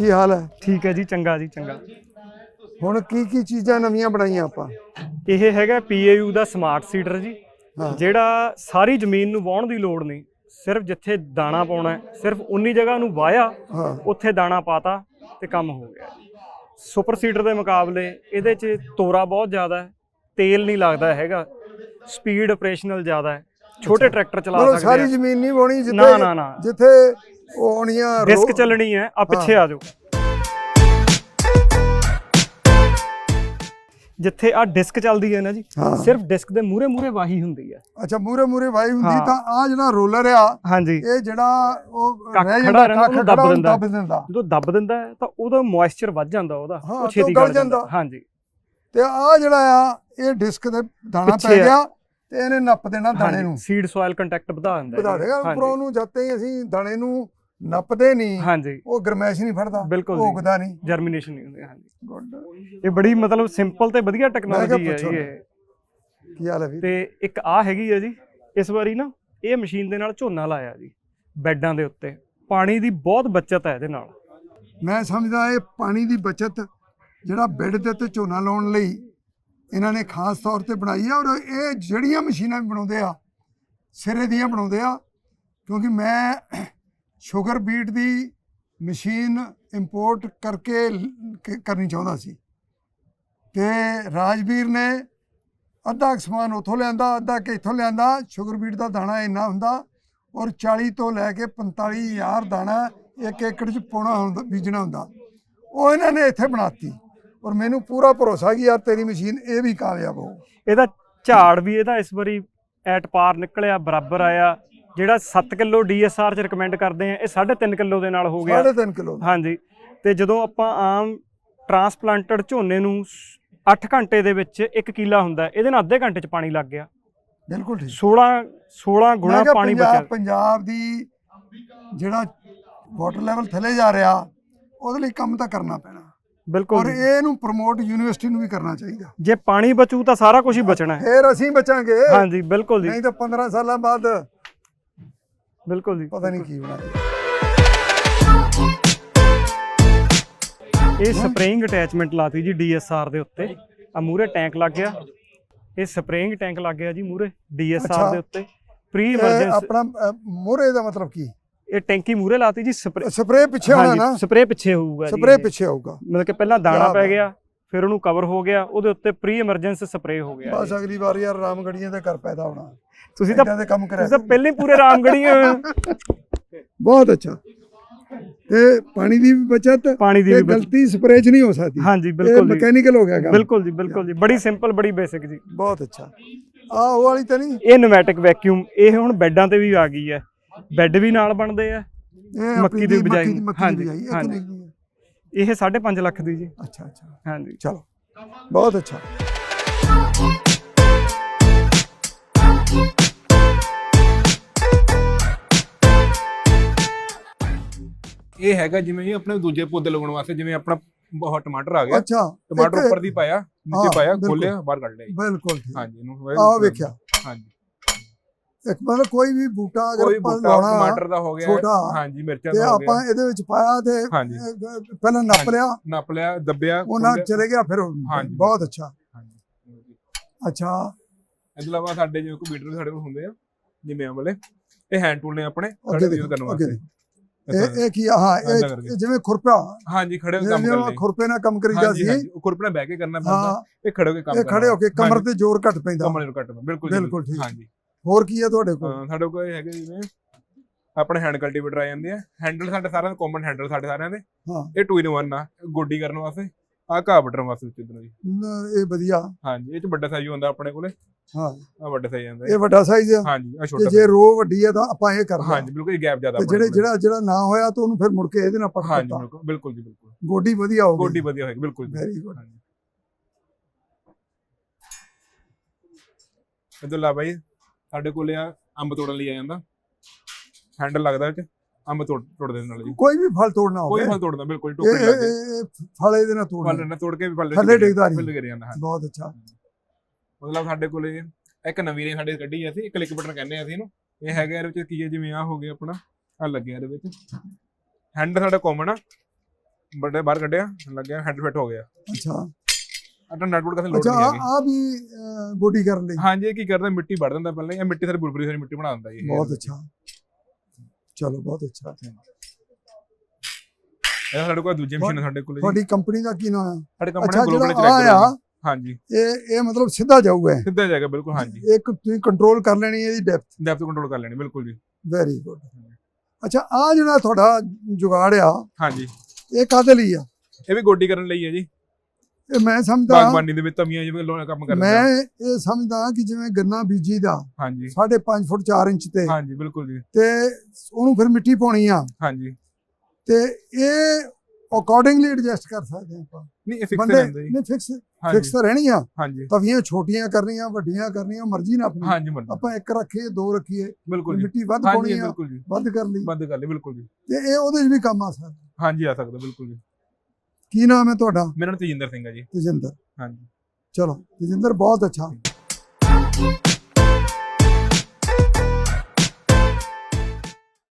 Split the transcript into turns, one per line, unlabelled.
ਕੀ ਹਾਲ ਹੈ?
ਠੀਕ ਹੈ ਜੀ ਚੰਗਾ ਜੀ ਚੰਗਾ।
ਹੁਣ ਕੀ ਕੀ ਚੀਜ਼ਾਂ ਨਵੀਆਂ ਬਣਾਈਆਂ ਆਪਾਂ?
ਇਹ ਹੈਗਾ PAU ਦਾ ਸਮਾਰਟ ਸੀਡਰ ਜੀ
ਹਾਂ।
ਜਿਹੜਾ ਸਾਰੀ ਜ਼ਮੀਨ ਨੂੰ ਵਾਹੁਣ ਦੀ ਲੋੜ ਨਹੀਂ। ਸਿਰਫ ਜਿੱਥੇ ਦਾਣਾ ਪਾਉਣਾ ਹੈ ਸਿਰਫ ਉਨੀ ਜਗ੍ਹਾ ਨੂੰ ਵਾਇਆ
ਹਾਂ।
ਉੱਥੇ ਦਾਣਾ ਪਾਤਾ ਤੇ ਕੰਮ ਹੋ ਗਿਆ। ਸੁਪਰ ਸੀਡਰ ਦੇ ਮੁਕਾਬਲੇ ਇਹਦੇ 'ਚ ਤੋਰਾ ਬਹੁਤ ਜ਼ਿਆਦਾ ਹੈ ਤੇਲ ਨਹੀਂ ਲੱਗਦਾ ਹੈਗਾ ਸਪੀਡ ਆਪਰੇਸ਼ਨਲ ਜ਼ਿਆਦਾ ਹੈ। ਛੋਟੇ ਟਰੈਕਟਰ ਚਲਾ ਸਕਦੇ
ਸਾਰੀ
ਆ
ਜ਼ਮੀਨ ਨਹੀਂ ਵਾਉਣੀ ਜਿੱਥੇ
ਨਾ, ਨਾ, ਨਾ।
ਜਿੱਥੇ ਉਹ ਆਉਣੀਆਂ
ਡਿਸਕ ਚੱਲਣੀ ਹੈ ਆ ਪਿੱਛੇ ਆ ਜਾਓ ਜਿੱਥੇ ਆ ਡਿਸਕ ਚੱਲਦੀ ਹੈ ਨਾ ਜੀ। ਸਿਰਫ ਡਿਸਕ ਦੇ ਮੂਰੇ ਮੂਰੇ ਵਾਹੀ ਹੁੰਦੀ ਹੈ
ਅੱਛਾ ਮੂਰੇ ਮੂਰੇ ਵਾਈ ਹੁੰਦੀ। ਤਾਂ ਆ ਜਿਹੜਾ ਰੋਲਰ ਆ
ਹਾਂਜੀ
ਇਹ ਜਿਹੜਾ ਉਹ ਰਹਿ ਜਾਂਦਾ ਕੱਖ
ਦੱਬ ਦਿੰਦਾ। ਜਦੋਂ ਦੱਬ ਦਿੰਦਾ ਤਾਂ ਉਹਦਾ ਮੋਇਸਚਰ ਵੱਧ ਜਾਂਦਾ ਉਹਦਾ ਉਹ ਛੇਤੀ
ਗਲ
ਜਾਂਦਾ। ਹਾਂਜੀ
ਤੇ ਆ ਜਿਹੜਾ ਆ ਇਹ ਡਿਸਕ ਦੇ ਦਾਣਾ ਪੈ। ਗਿਆ ਤੇ ਇਹਨੇ ਨੱਪ ਦੇਣਾ ਦਾਣੇ ਨੂੰ
ਸੀਡ ਸੋਇਲ ਕੰਟੈਕਟ ਵਧਾ ਦਿੰਦਾ
ਵਧਾ। ਦੇਗਾ। ਉੱਪਰੋਂ ਨੂੰ ਜਦ ਤਾਈਂ ਅਸੀਂ ਦਾਣੇ ਨੂੰ ਨੱਪਦੇ ਨਹੀਂ
ਹਾਂਜੀ
ਉਹ ਗਰਮੈਸ਼ ਨਹੀਂ ਫੜਦਾ। ਭੋਗਦਾ ਨਹੀਂ
ਜਰਮੀਨੇਸ਼ਨ ਨਹੀਂ ਹੁੰਦੀ ਹਾਂਜੀ
ਗੁੱਡ
ਇਹ ਬੜੀ ਮਤਲਬ ਸਿੰਪਲ ਤੇ ਵਧੀਆ ਟੈਕਨੋਲੋਜੀ ਹੈ। ਇਹ
ਕੀ ਹਾਲ ਹੈ ਵੀਰ
ਤੇ ਇੱਕ ਆ ਹੈਗੀ ਹੈ ਜੀ ਇਸ ਵਾਰੀ ਨਾ ਇਹ ਮਸ਼ੀਨ ਦੇ ਨਾਲ ਝੋਨਾ ਲਾਇਆ ਜੀ ਬੈੱਡਾਂ ਦੇ ਉੱਤੇ ਪਾਣੀ ਦੀ ਬਹੁਤ ਬਚਤ ਹੈ ਇਹਦੇ ਨਾਲ
ਮੈਂ ਸਮਝਦਾ ਇਹ ਪਾਣੀ ਦੀ ਬਚਤ ਜਿਹੜਾ ਬੈੱਡ ਦੇ ਉੱਤੇ ਝੋਨਾ ਲਾਉਣ ਲਈ ਇਹਨਾਂ ਨੇ ਖਾਸ ਤੌਰ ਤੇ ਬਣਾਈ ਆ ਔਰ ਇਹ ਜਿਹੜੀਆਂ ਮਸ਼ੀਨਾਂ ਵੀ ਬਣਾਉਂਦੇ ਆ, ਸਿਰੇ ਦੀਆਂ ਬਣਾਉਂਦੇ ਆ, ਕਿਉਂਕਿ ਮੈਂ ਸ਼ੂਗਰ ਬੀਟ ਦੀ ਮਸ਼ੀਨ ਇੰਪੋਰਟ ਕਰਕੇ ਕਰਨੀ ਚਾਹੁੰਦਾ ਸੀ। ਤੇ ਰਾਜਵੀਰ ਨੇ ਅੱਧਾ ਕੁ ਸਮਾਨ ਉੱਥੋਂ ਲਿਆਂਦਾ, ਅੱਧਾ ਕਿ ਇੱਥੋਂ ਲਿਆਂਦਾ, ਸ਼ੂਗਰ ਬੀਟ ਦਾ ਦਾਣਾ ਇੰਨਾ ਹੁੰਦਾ ਔਰ 40 ਤੋਂ ਲੈ ਕੇ 45000 ਦਾਣਾ ਇੱਕ ਏਕੜ ਚ ਪਾਉਣਾ ਹੁੰਦਾ, ਬੀਜਣਾ ਹੁੰਦਾ। ਉਹ ਇਹਨਾਂ ਨੇ ਇੱਥੇ ਬਣਾਤੀ। ਔਰ ਮੈਨੂੰ ਪੂਰਾ ਭਰੋਸਾ ਕਿ ਯਾਰ ਤੇਰੀ ਮਸ਼ੀਨ ਇਹ ਵੀ ਕਾਮਯਾਬ ਹੋ
ਇਹਦਾ ਝਾੜ ਵੀ ਇਹਦਾ ਇਸ ਵਾਰੀ ਐਟ ਪਾਰ ਨਿਕਲਿਆ ਬਰਾਬਰ ਆਇਆ। ਜਿਹੜਾ 7 ਕਿਲੋ ਡੀਐਸਆਰ ਚ ਰეკਮੈਂਡ ਕਰਦੇ ਆ ਇਹ 3.5 ਕਿਲੋ ਦੇ ਨਾਲ ਹੋ ਗਿਆ।
3.5 ਕਿਲੋ
ਹਾਂਜੀ। ਤੇ ਜਦੋਂ ਆਪਾਂ ਆਮ ਟਰਾਂਸਪਲਾਂਟਡ ਝੋਨੇ ਨੂੰ 8 ਘੰਟੇ ਦੇ ਵਿੱਚ 1 ਕਿੱਲਾ ਹੁੰਦਾ ਇਹਦੇ ਨਾਲ ਅੱਧੇ ਘੰਟੇ ਚ ਪਾਣੀ ਲੱਗ ਗਿਆ।
ਬਿਲਕੁਲ ਠੀਕ।
16 16 ਗੁਣਾ ਪਾਣੀ ਬਚਿਆ।
ਪੰਜਾਬ ਦੀ ਜਿਹੜਾ ਵਾਟਰ ਲੈਵਲ ਥੱਲੇ ਜਾ ਰਿਹਾ ਉਹਦੇ ਲਈ ਕੰਮ ਤਾਂ ਕਰਨਾ ਪੈਣਾ। ਔਰ
ਬਿਲਕੁਲ ਜੀ।
ਇਹਨੂੰ ਪ੍ਰਮੋਟ ਯੂਨੀਵਰਸਿਟੀ ਨੂੰ ਵੀ ਕਰਨਾ ਚਾਹੀਦਾ।
ਜੇ ਪਾਣੀ ਬਚੂ ਤਾਂ ਸਾਰਾ ਕੁਝ ਹੀ ਬਚਣਾ ਹੈ।
ਫੇਰ ਅਸੀਂ ਬਚਾਂਗੇ।
ਹਾਂਜੀ ਬਿਲਕੁਲ ਜੀ।
ਨਹੀਂ ਤਾਂ 15 ਸਾਲਾਂ ਬਾਅਦ
ਬਿਲਕੁਲ ਜੀ।
ਪਤਾ ਨਹੀਂ ਕੀ ਹੋਣਾ।
ਇਹ ਸਪਰੇਇੰਗ ਅਟੈਚਮੈਂਟ ਲਾਤੀ ਜੀ ਡੀਐਸਆਰ ਦੇ ਉੱਤੇ। ਆ ਮੂਰੇ ਟੈਂਕ ਲੱਗ ਗਿਆ। ਇਹ ਸਪਰੇਇੰਗ ਟੈਂਕ ਲੱਗ ਗਿਆ ਜੀ ਮੂਰੇ ਡੀਐਸਆਰ। ਦੇ ਉੱਤੇ। ਪ੍ਰੀ
ਇਹ
ਐਮਰਜੈਂਸੀ
ਆਪਣਾ ਮੋਰੇ ਦਾ ਮਤਲਬ ਕੀ?
ਇਹ ਟੈਂਕੀ ਮੂਰੇ ਲਾਤੀ ਜੀ ਸਪਰੇ
ਸਪਰੇ ਪਿੱਛੇ ਹੋਣਾ ਨਾ।
ਸਪਰੇ ਪਿੱਛੇ ਹੋਊਗਾ ਜੀ
ਸਪਰੇ। ਪਿੱਛੇ ਹੋਊਗਾ।
ਮਤਲਬ ਕਿ ਪਹਿਲਾਂ ਦਾਣਾ ਪੈ। ਗਿਆ ਫਿਰ ਉਹਨੂੰ ਕਵਰ ਹੋ ਗਿਆ ਉਹਦੇ ਉੱਤੇ ਪ੍ਰੀ ਐਮਰਜੈਂਸੀ ਸਪਰੇ ਹੋ ਗਿਆ।
ਬਸ। ਅਗਲੀ ਵਾਰ ਯਾਰ ਰਾਮਗੜੀਆਂ ਦੇ ਘਰ ਪੈਦਾ ਹੋਣਾ।
ਤੁਸੀਂ ਤਾਂ
ਦੇ ਕੰਮ ਕਰਿਆ
ਤੁਸੀਂ ਤਾਂ ਪਹਿਲੇ ਪੂਰੇ ਰਾਮਗੜੀਆਂ
ਬਹੁਤ ਅੱਛਾ। ਤੇ ਪਾਣੀ ਦੀ ਵੀ ਬਚਤ
ਪਾਣੀ ਦੀ
ਤੇ
ਵੀ।
ਗਲਤੀ ਸਪਰੇ 'ਚ ਨਹੀਂ ਹੋ ਸਕਦੀ।
ਹਾਂਜੀ ਬਿਲਕੁਲ ਜੀ।
ਮਕੈਨੀਕਲ ਹੋ ਗਿਆ ਕੰਮ।
ਬਿਲਕੁਲ ਜੀ ਬਿਲਕੁਲ ਜੀ। ਬੜੀ ਸਿੰਪਲ ਬੜੀ ਬੇਸਿਕ ਜੀ।
ਬਹੁਤ ਅੱਛਾ। ਆ ਉਹ ਵਾਲੀ ਤਾਂ ਨਹੀਂ?
ਇਹ ਨੋਮੈਟਿਕ ਵੈਕਿਊਮ ਇਹ ਹੁਣ ਬੈੱਡਾਂ ਤੇ ਵੀ ਆ ਗਈ ਹੈ। ਬੈੱਡ ਵੀ ਨਾਲ ਬਣਦੇ ਆ ਮੱਕੀ ਦੀ ਬਿਜਾਈ। ਹਾਂਜੀ, ਹਾਂਜੀ। ਇਹ 5.5 ਲੱਖ ਦੀ ਜੀ
ਅੱਛਾ ਅੱਛਾ
ਹਾਂਜੀ
ਚਲੋ ਬਹੁਤ ਅੱਛਾ
ਇਹ ਹੈਗਾ ਜਿਵੇਂ ਜੀ ਆਪਣੇ ਦੂਜੇ ਪੌਦੇ ਲਗਾਉਣ ਵਾਸਤੇ ਜਿਵੇਂ ਆਪਣਾ ਬਹੁਤ ਟਮਾਟਰ ਆ ਗਿਆ
ਅੱਛਾ
ਟਮਾਟਰ ਉੱਪਰ ਦੀ ਪਾਇਆ ਨੀਚੇ ਪਾਇਆ। ਖੋਲਿਆ ਬਾਹਰ ਕੱਢ ਲਿਆ।
ਬਿਲਕੁਲ
ਹਾਂਜੀ ਇਹਨੂੰ
ਆ ਵੇਖਿਆ
ਹਾਂਜੀ
ਇੱਕ ਮਤਲਬ ਕੋਈ ਵੀ ਬੂਟਾ ਅਗਰ
ਕੋਈ
ਆਪਾਂ
ਬੂਟਾ
ਲਾਉਣਾ
ਟਮਾਟਰ ਦਾ ਹੋ ਗਿਆ
ਛੋਟਾ,
ਹਾਂਜੀ ਮਿਰਚਾਂ
ਤੇ
ਦਾ ਹੋ
ਆਪਾਂ
ਗਿਆ
ਇਹਦੇ ਵਿੱਚ ਪਾਇਆ ਤੇ
ਹਾਂਜੀ।
ਅਹ, ਪਹਿਲਾਂ ਨੱਪ
ਹਾਂਜੀ।
ਲਿਆ
ਨੱਪ ਲਿਆ ਦੱਬਿਆ
ਉਹਨਾਂ
ਖੋਲ੍ਹਿਆ।
ਚਲੇ ਗਿਆ ਫਿਰ ਉਹ-
ਹਾਂਜੀ।
ਬਹੁਤ ਅੱਛਾ
ਹਾਂਜੀ
ਅੱਛਾ
ਇਸ ਤੋਂ ਇਲਾਵਾ ਸਾਡੇ ਜਿਵੇਂ ਕੰਪਿਊਟਰ ਸਾਡੇ ਕੋਲ ਹੁੰਦੇ ਆ ਜਿਵੇਂ ਆ ਵਾਲੇ ਇਹ ਹੈਂਡ ਟੂਲ ਨੇ ਆਪਣੇ ਖੜੇ
ਦੇਖੋ,
ਯੂਜ਼ ਕਰਨ
ਅੱਗੇ
ਵਾਸਤੇ
ਇਹ ਇਹ ਕੀ ਆ? ਹਾਂ
ਏਦਾਂ
ਇਹ
ਕਰਕੇ।
ਇਹ ਜਿਵੇਂ ਖੁਰਪਾ
ਹਾਂਜੀ ਖੜੇ ਹੋ ਕੇ ਕੰਮ
ਜਿਵੇਂ ਖੁਰਪੇ ਨਾਲ ਕੰਮ ਕਰੀਦਾ ਸੀ
ਬਹਿ ਕੇ ਕਰਨਾ ਪੈਂਦਾ
ਹਾਂ
ਇਹ ਖੜੇ ਹੋ ਕੇ ਕੰਮ
ਇਹ ਖੜੇ ਹੋ ਕੇ
ਕਰਨਾ।
ਕਮਰ ਤੇ ਜ਼ੋਰ ਘੱਟ ਪੈਂਦਾ
ਕਮਰ ਨੂੰ ਕੱਟਣਾ ਬਿਲਕੁਲ ਜੀ,
ਬਿਲਕੁਲ ਠੀਕ।
ਹਾਂਜੀ
ਹੋਰ ਕੀ ਹੈ ਤੁਹਾਡੇ ਕੋਲ?
ਹਾਂ, ਸਾਡੇ ਕੋਲ ਇਹ ਹੈਗੇ ਜਿਵੇਂ ਆਪਣੇ ਹੈਂਡ ਕਲਟੀਵੇਟਰ ਆ ਜਾਂਦੇ ਆ। ਹੈਂਡਲ ਸਾਡੇ ਸਾਰਿਆਂ ਦੇ ਕਾਮਨ ਹੈਂਡਲ ਸਾਡੇ ਸਾਰਿਆਂ ਦੇ।
ਹਾਂ।
ਇਹ 2 in 1 ਆ ਗੋਡੀ ਕਰਨ ਵਾਸਤੇ ਆ ਘਾਹ ਵੱਢਣ ਵਾਸਤੇ ਉੱਤੇ ਜੀ।
ਨ- ਇਹ ਵਧੀਆ।
ਹਾਂਜੀ ਇਹ ਚ ਵੱਡਾ ਸਾਈਜ਼ ਹੁੰਦਾ ਆਪਣੇ ਕੋਲੇ।
ਹਾਂ।
ਆ ਵੱਡਾ ਸਾਈਜ਼ ਆਉਂਦਾ
ਇਹ ਵੱਡਾ ਸਾਈਜ਼ ਆ।
ਹਾਂਜੀ ਆ
ਤੇ
ਛੋਟਾ
ਜੇ ਰੋ ਵੱਡੀ ਹੈ ਤਾਂ ਆਪਾਂ ਇਹ ਕਰਦੇ ਹਾਂ।
ਹਾਂਜੀ ਬਿਲਕੁਲ ਗੈਪ ਜ਼ਿਆਦਾ
ਤੇ
ਆਪਣੇ
ਜਿਹੜੇ
ਕੋਲੇ।
ਜਿਹੜਾ ਜਿਹੜਾ ਨਾ ਹੋਇਆ ਤਾਂ ਉਹਨੂੰ ਫਿਰ ਮੁੜ ਕੇ ਇਹਦੇ ਨਾਲ ਪੱਟ
ਹਾਂਜੀ
ਦਿੱਤਾ
ਬਿਲਕੁਲ ਬਿਲਕੁਲ ਜੀ ਬਿਲਕੁਲ।
ਗੋਡੀ ਵਧੀਆ ਹੋ
ਗੋਡੀ ਵਧੀਆ ਹੋਏਗੀ ਬਿਲਕੁਲ ਜੀ।
ਵੈਰੀ ਗੁੱਡ
ਹਾਂਜੀ। ਇਹ ਇਲਾਵਾ ਜੀ ਸਾਡੇ ਕੋਲੇ ਆ ਅੰਬ ਤੋੜਨ ਲਈ ਆ ਜਾਂਦਾ। ਹੈਂਡਲ ਲੱਗਦਾ ਇਹ ਚ ਅੰਬ ਤੋੜ ਤੋੜ ਦੇਣ ਨਾਲ ਜੀ।
ਕੋਈ ਵੀ ਫਲ ਤੋੜਨਾ
ਕੋਈ
ਹੋਵੇ।
ਫਲ ਤੋੜਦਾ ਬਿਲਕੁਲ ਟੋਕਰੀ
ਇਹ- ਇਹ ਫਲ ਇਹਦੇ ਨਾਲ ਤੋੜਨਾ।
ਫਲ ਨਾ ਤੋੜ ਕੇ ਵੀ ਫਲ
ਥੱਲੇ ਡਿੱਗਦਾ ਨਹੀਂ।
ਫੁੱਲ ਗਿਰ ਜਾਂਦਾ ਹਾਂ।
ਬਹੁਤ ਅੱਛਾ।
ਮਤਲਬ ਸਾਡੇ ਕੋਲੇ ਇੱਕ ਨਵੀਂ ਨੇ ਸਾਡੇ ਕੱਢੀ ਅਸੀਂ ਇੱਕ ਕਲਿੱਕ ਬਟਨ ਕਹਿੰਦੇ ਆ ਅਸੀਂ ਇਹਨੂੰ। ਇਹ ਹੈਗਾ ਇਹਦੇ ਵਿੱਚ ਕੀ ਹੈ ਜਿਵੇਂ ਆ ਹੋ ਗਿਆ ਆਪਣਾ ਆ ਲੱਗਿਆ ਇਹਦੇ ਵਿੱਚ। ਹੈਂਡ ਸਾਡਾ ਕਾਮਨ ਆ ਬੜੇ ਬਾਹਰ ਕੱਢਿਆ ਲੱਗਿਆ ਹੈਡ ਫਿੱਟ ਹੋ ਗਿਆ।
ਅੱਛਾ।
ਅਟਾ ਨਟ ਬੋਲਟ ਕਿਸੇ
ਅੱਛਾ
ਨਹੀਂ ਹੈਗੀ।
ਆ ਵੀ ਅਹ, ਗੋਡੀ ਕਰਨ ਲਈ।
ਹਾਂਜੀ ਇਹ ਕੀ ਕਰਦਾ ਮਿੱਟੀ ਵੜ ਦਿੰਦਾ ਪਹਿਲਾਂ ਇਹ ਮਿੱਟੀ ਸਾਰੀ ਬੁਰਬਰੀ ਸਾਰੀ ਮਿੱਟੀ ਬਣਾ ਦਿੰਦਾ ਜੀ ਇਹ।
ਬਹੁਤ ਅੱਛਾ। ਚਲੋ ਬਹੁਤ ਅੱਛਾ।
ਇਹ ਸਾਡੇ ਕੋਲ ਦੂਜੀ ਮਸ਼ੀਨ ਸਾਡੇ ਕੋਲ ਜੀ।
ਤੁਹਾਡੀ ਕੰਪਨੀ ਦਾ ਕੀ ਨਾਮ ਹੈ?
ਸਾਡੇ
ਅੱਛਾ
ਕੰਪਨੀ ਗਲੋਬਲ
ਜਿਹੜਾ
ਚ
ਆ ਆ
ਹਾਂਜੀ।
ਇਹ ਇਹ ਮਤਲਬ ਸਿੱਧਾ ਜਾਊਗਾ ਇਹ।
ਸਿੱਧਾ ਜਾਏਗਾ ਬਿਲਕੁਲ ਹਾਂਜੀ।
ਇੱਕ ਤੁਸੀਂ ਕੰਟਰੋਲ ਕਰ ਲੈਣੀ ਇਹਦੀ ਡੈਪਥ
ਡੈਪਥ ਕੰਟਰੋਲ ਕਰ ਲੈਣੀ ਬਿਲਕੁਲ ਜੀ।
ਵੈਰੀ ਗੁੱਡ ਅੱਛਾ ਆ ਜਿਹੜਾ ਤੁਹਾਡਾ ਜੁਗਾੜ ਆ
ਹਾਂਜੀ।
ਇਹ ਕਾਦੇ ਲਈ ਆ?
ਇਹ ਵੀ ਗੋਡੀ ਕਰਨ ਲਈ ਹੈ ਜੀ।
ਇਹ ਮੈਂ ਸਮਝਦਾ
ਬਾਗਬਾਨੀ ਦੇ ਵਿੱਚ ਤਵੀਆਂ ਜਿਵੇਂ ਲੋਨ ਕੰਮ ਕਰਦੇ
ਮੈਂ ਇਹ ਸਮਝਦਾ ਕਿ ਜਿਵੇਂ ਗੰਨਾ ਬੀਜੀ ਦਾ
ਹਾਂਜੀ।
5.5 ਫੁੱਟ 4 ਇੰਚ ਤੇ
ਹਾਂਜੀ ਬਿਲਕੁਲ ਜੀ।
ਤੇ ਉਹਨੂੰ ਫਿਰ ਮਿੱਟੀ ਪਾਉਣੀ ਆ।
ਹਾਂਜੀ।
ਤੇ ਇਹ ਅਕੋਰਡਿੰਗਲੀ ਐਡਜਸਟ ਕਰ ਸਕਦੇ ਹਾਂ ਆਪਾਂ।
ਨਹੀਂ ਇਹ ਫਿਕਸ ਰਹਿੰਦਾ ਜੀ।
ਨਹੀਂ ਫਿਕਸ ਫਿਕਸ
ਹਾਂਜੀ
ਤਾਂ ਰਹਿਣੀ ਆ।
ਹਾਂਜੀ।
ਤਵੀਆਂ ਛੋਟੀਆਂ ਕਰਨੀਆਂ ਵੱਡੀਆਂ ਕਰਨੀਆਂ ਮਰਜ਼ੀ ਨਾ ਆਪਣੀ।
ਹਾਂਜੀ ਮਰਦ
ਆਪਾਂ ਇੱਕ ਰੱਖੀਏ ਦੋ ਰੱਖੀਏ
ਬਿਲਕੁਲ ਜੀ।
ਮਿੱਟੀ ਵੱਧ
ਹਾਂਜੀ
ਪਾਉਣੀ ਆ
ਬਿਲਕੁਲ ਜੀ।
ਵੱਧ ਕਰ ਲਈ।
ਬੰਦ ਕਰ ਲਈ ਬਿਲਕੁਲ ਜੀ।
ਤੇ ਇਹ ਉਹਦੇ 'ਚ ਵੀ ਕੰਮ ਆ ਸਕਦਾ।
ਹਾਂਜੀ ਆ ਸਕਦਾ ਬਿਲਕੁਲ ਜੀ।
ਕੀ ਨਾਮ ਹੈ ਤੁਹਾਡਾ?
ਮੇਰਾ ਨਾਮ ਤੇਜਿੰਦਰ ਸਿੰਘ ਹੈ ਜੀ।
ਤੇਜਿੰਦਰ।
ਹਾਂਜੀ।
ਚਲੋ ਤੇਜਿੰਦਰ ਬਹੁਤ ਅੱਛਾ।